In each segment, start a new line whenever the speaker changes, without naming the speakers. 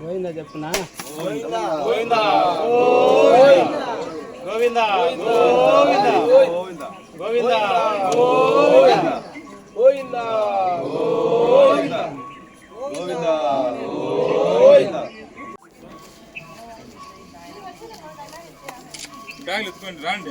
పోయిందా చెప్పునా
గోవిందా? గోవిందా? గోవిందా? గోవిందా గోవిందా
బ్యాగులు ఎత్తుకోండి రాండి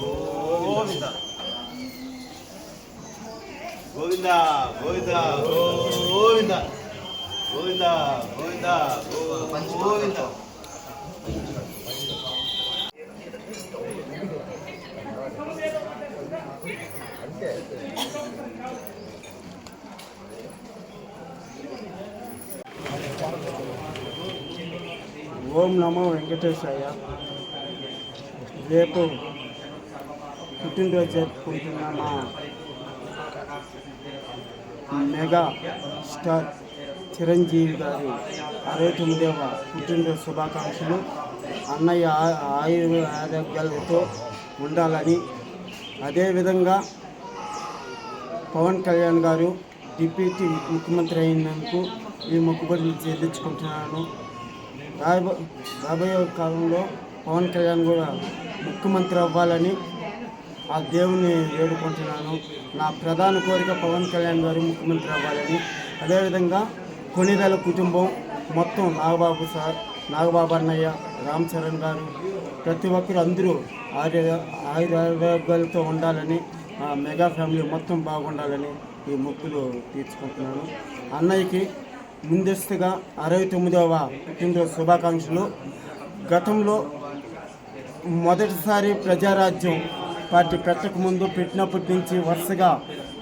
గోవింద. గోవింద గోవింద గోవింద. గోవింద గోవింద గోవింద.
ఓం నమో వెంకటేశాయ. రేపు పుట్టినరోజు జరుపుకుంటున్న మా మెగా స్టార్ చిరంజీవి గారి అరవై తొమ్మిదవ పుట్టినరోజు శుభాకాంక్షలు. అన్నయ్య ఆయుర్ ఆరోగ్యాలతో ఉండాలని. అదేవిధంగా పవన్ కళ్యాణ్ గారు డిప్యూటీ ముఖ్యమంత్రి అయినందుకు ఈ మొక్కుబడులు చెల్లించుకుంటున్నాను రాబో రాబోయే కాలంలో పవన్ కళ్యాణ్ కూడా ముఖ్యమంత్రి అవ్వాలని ఆ దేవుని వేడుకుంటున్నాను. నా ప్రధాన కోరిక పవన్ కళ్యాణ్ గారు ముఖ్యమంత్రి అవ్వాలని. అదేవిధంగా కొనిదల కుటుంబం మొత్తం నాగబాబు సార్ నాగబాబు అన్నయ్య రామ్ చరణ్ గారు ప్రతి ఒక్కరు అందరూ ఆయుర ఆయురారోగ్యాలతో ఉండాలని ఆ మెగా ఫ్యామిలీ మొత్తం బాగుండాలని ఈ మొక్కులు తీర్చుకుంటున్నాను. అన్నయ్యకి ముందస్తుగా అరవై తొమ్మిదవ పుట్టినరోజు శుభాకాంక్షలు. గతంలో మొదటిసారి ప్రజారాజ్యం పార్టీ పెట్టక ముందు పెట్టినప్పటి నుంచి వరుసగా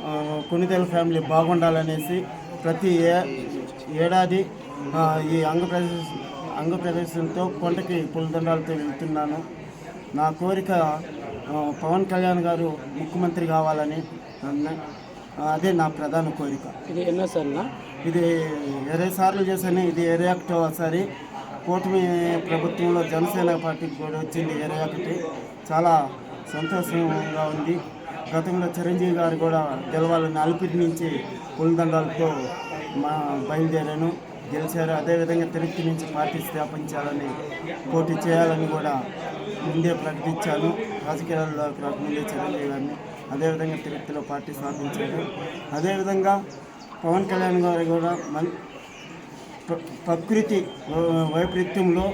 ఆ, కొనిదెల ఫ్యామిలీ బాగుండాలనేసి ప్రతి ఏ ఏడాది ఈ అంగప్రదేశ్ అంగప్రదర్శనతో కొండకి పులదండాలతో వెళ్తున్నాను నా కోరిక పవన్ కళ్యాణ్ గారు ముఖ్యమంత్రి కావాలని అన్న- అదే నా ప్రధాన కోరిక.
ఇది ఎన్నోసార్లు
ఇది ఇరవై సార్లు చేశాను. ఇది ఇరవై ఒకటోసారి కూటమి ప్రభుత్వంలో జనసేన పార్టీకి కూడా వచ్చింది ఇరవై ఒకటి. చాలా సంతోషంగా ఉంది. గతంలో చిరంజీవి గారు కూడా గెలవాలని అలిపిరి నుంచి పులిదండాలతో మా బయలుదేరాను. గెలిచారు. అదేవిధంగా తిరుపతి నుంచి పార్టీ స్థాపించాలని పోటీ చేయాలని కూడా ముందే ప్రకటించాను. రాజకీయాల్లోకి రాకముందే చిరంజీవి గారిని అదేవిధంగా తిరుపతిలో పార్టీ స్థాపించారు. అదేవిధంగా పవన్ కళ్యాణ్ గారు కూడా మన్ ప్రకృతి వైపరీత్యంలో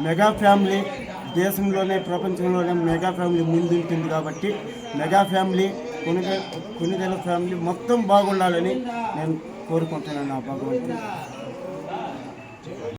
మెగా ఫ్యామిలీ దేశంలోనే ప్రపంచంలోనే మెగా ఫ్యామిలీ ముందుంటుంది కాబట్టి మెగా ఫ్యామిలీ కొనుగోలు కొనుగోలు ఫ్యామిలీ మొత్తం బాగుండాలని నేను కోరుకుంటున్నాను నా భగవంతుడు